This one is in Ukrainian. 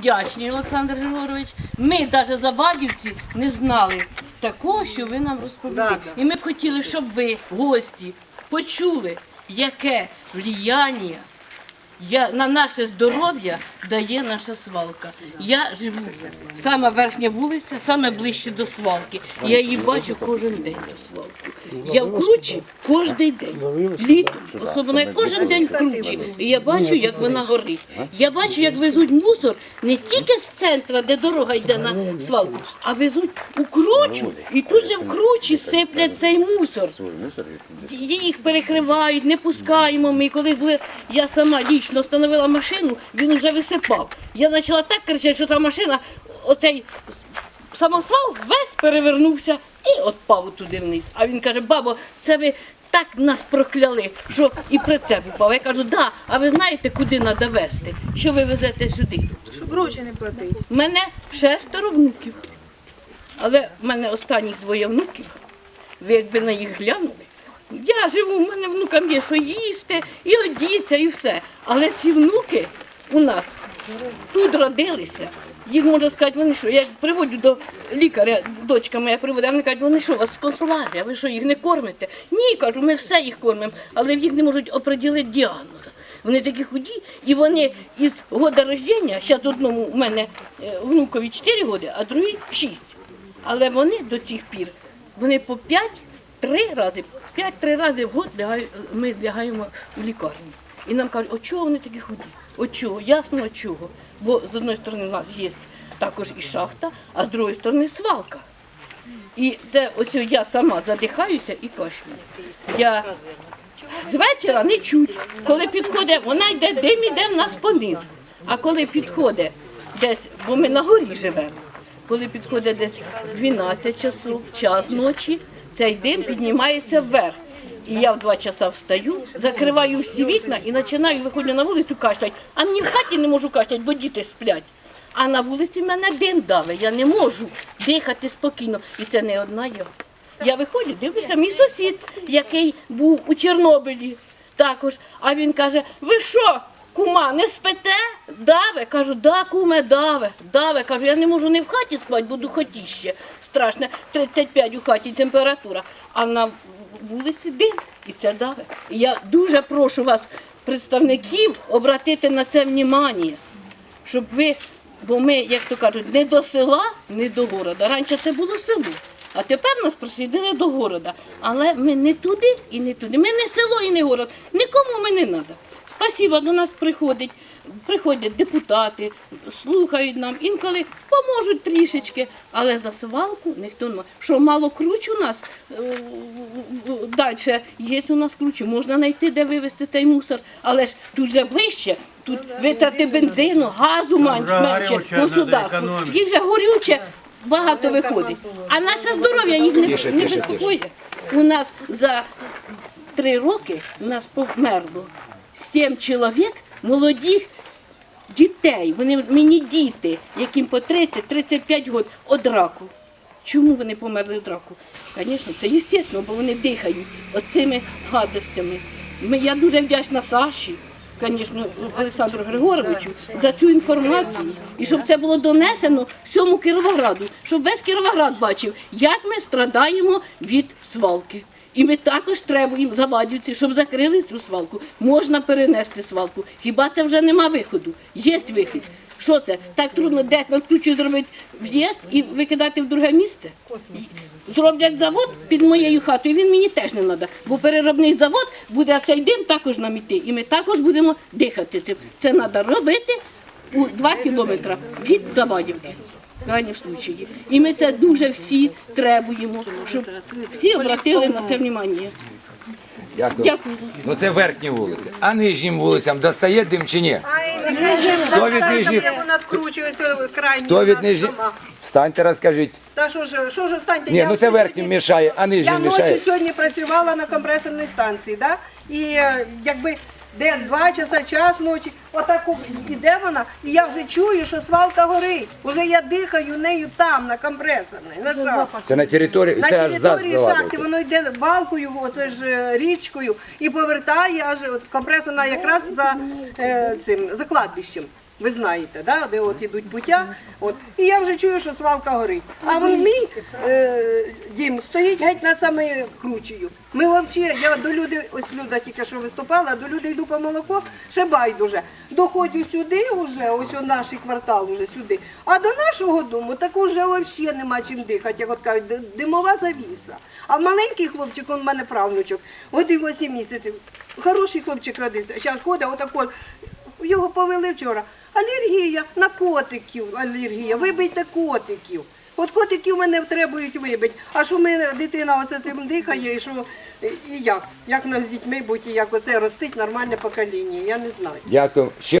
вдячні, Олександр Григорович. Ми навіть забадівці не знали такого, що ви нам розповіли. І ми б хотіли, щоб ви, гості, почули, яке влияння я, на наше здоров'я дає наша свалка. Я живу саме верхня вулиця, саме ближче до свалки. Я її бачу кожен день до свалки. Я в кручі кожен день. Літом, особливо я кожен день в кручі. І я бачу, як вона горить. Я бачу, як везуть мусор не тільки з центра, де дорога йде на свалку, а везуть у кручу. І тут же в кручі сиплять цей мусор. Їх перекривають, не пускаємо ми. Коли були, я сама лічно встановила машину, він вже висипав. Я почала так кричати, що та машина, оцей самосвал весь перевернувся і отпав туди вниз. А він каже, бабо, це ви так нас прокляли, що і прицеп упав. Я кажу, да, а ви знаєте, куди треба везти? Що ви везете сюди? Щоб гроші не платити. У мене шестеро внуків. Але в мене останніх двоє внуків. Ви якби на їх глянули. Я живу, в мене внукам є що їсти, і одіться, і все. Але ці внуки у нас тут родилися. Їх можна сказати, вони що, я приводжу до лікаря, дочка моя приводить, вони кажуть, вони що, у вас з консуларія, ви що, їх не кормите? Ні, кажу, ми все їх кормимо, але їх не можуть оприділити діагноз. Вони такі худі, і вони із года рождення, зараз одному у мене е, внукові 4 роки, а другий 6. Але вони до цих пір, вони по 5-3 рази, 5-3 рази в год ми лягаємо в лікарню. І нам кажуть, от чого вони такі худі? От чого? Ясно, от чого. Бо з одної сторони у нас є також і шахта, а з другої сторони свалка. І це ось я сама задихаюся і кашлюю. Я з вечора не чуть. Коли підходить, вона йде, дим іде в нас понизу. А коли підходить десь, бо ми на горі живемо, коли підходить десь 12 часов, час ночі, цей дим піднімається вверх. І я в два часа встаю, закриваю всі вікна і починаю виходжу на вулицю кашлять. А мені в хаті не можу кашлять, бо діти сплять. А на вулиці мене дим давить, я не можу дихати спокійно. І це не одна я. Я виходжу, дивлюся, мій сусід, який був у Чорнобилі також. А він каже: ви що, кума, не спите? Даве? Кажу, да, куме, даве, даве. Кажу, я не можу не в хаті спати, бо духотіще страшне, 35 у хаті температура, а на вулиці дим, і це даве. Я дуже прошу вас, представників, обратити на це внимання щоб ви, бо ми, як то кажуть, не до села, не до города. Раніше це було село, а тепер нас присоединили до города. Але ми не туди і не туди. Ми не село і не город. Нікому ми не треба. Спасибо, до нас приходять, приходять депутати, слухають нам, інколи поможуть трішечки, але за свалку ніхто не. Що мало круч у нас далі є у нас кручі, можна знайти, де вивезти цей мусор, але ж тут же ближче, тут витрати бензину, газу менш- менше, государству. Їх же горюче багато виходить. А наше здоров'я їх не, не безпокоїть. У нас за три роки у нас померло сім чоловік молодих дітей. Вони мені діти, яким по 30-35 років від раку. Чому вони померли від раку? Звісно, це естественно, бо вони дихають оцими гадостями. Ми, я дуже вдячна Саші, звісно, Олександру Григоровичу за цю інформацію. І щоб це було донесено всьому Кіровограду, щоб весь Кіровоград бачив, як ми страдаємо від свалки. І ми також требуємо завадівці, щоб закрили цю свалку. Можна перенести свалку. Хіба це вже нема виходу? Є вихід. Що це? Так трудно десь на ключі зробити в'їзд і викидати в друге місце. Зроблять завод під моєю хатою, він мені теж не треба, бо переробний завод буде цей дим також нам іти, і ми також будемо дихати цим. Це треба робити у 2 кілометри від Завадівки. В случаї. І ми це дуже всі требуємо, щоб всі обратили на це увагу. Дякую. Дякую. Ну це верхні вулиці. А нижнім вулицям достає дим чи ні? Хто від нижніх? Я надкручуюся крайні Хто від нижніх? Встаньте, розкажіть. Та що ж, що ж останьте? Ні, ну це верхнім мішає, а Я нижнім ночі мішає. сьогодні працювала на компресорній станції, да? і е, якби де два часа, час ночі, отак іде вона, і я вже чую, що свалка горить. Уже я дихаю нею там, на компресорній, на шахті. Це на території, На це аж шахти воно йде балкою, оце ж е, річкою, і повертає аж от компресорна якраз за е, цим за кладбищем. Ви знаєте, да? де от ідуть путя. От. І я вже чую, що свалка горить. А вон мій е, дім стоїть геть над самою кручею. Ми взагалі, я до люди, ось Люда тільки що виступала, до людей йду по молоко, ще байдуже. Доходжу сюди вже, ось у наш квартал уже сюди. А до нашого дому так уже взагалі нема чим дихати, як от кажуть, димова завіса. А маленький хлопчик, он в мене правнучок, от і 8 місяців. Хороший хлопчик родився. Зараз ходить, отак от. Його повели вчора. Алергія на котиків, алергія, вибийте котиків. От котиків мене требують вибити. А що мене дитина оце цим дихає, і що і як? Як нам з дітьми бути, і як оце ростить нормальне покоління? Я не знаю. Дякую.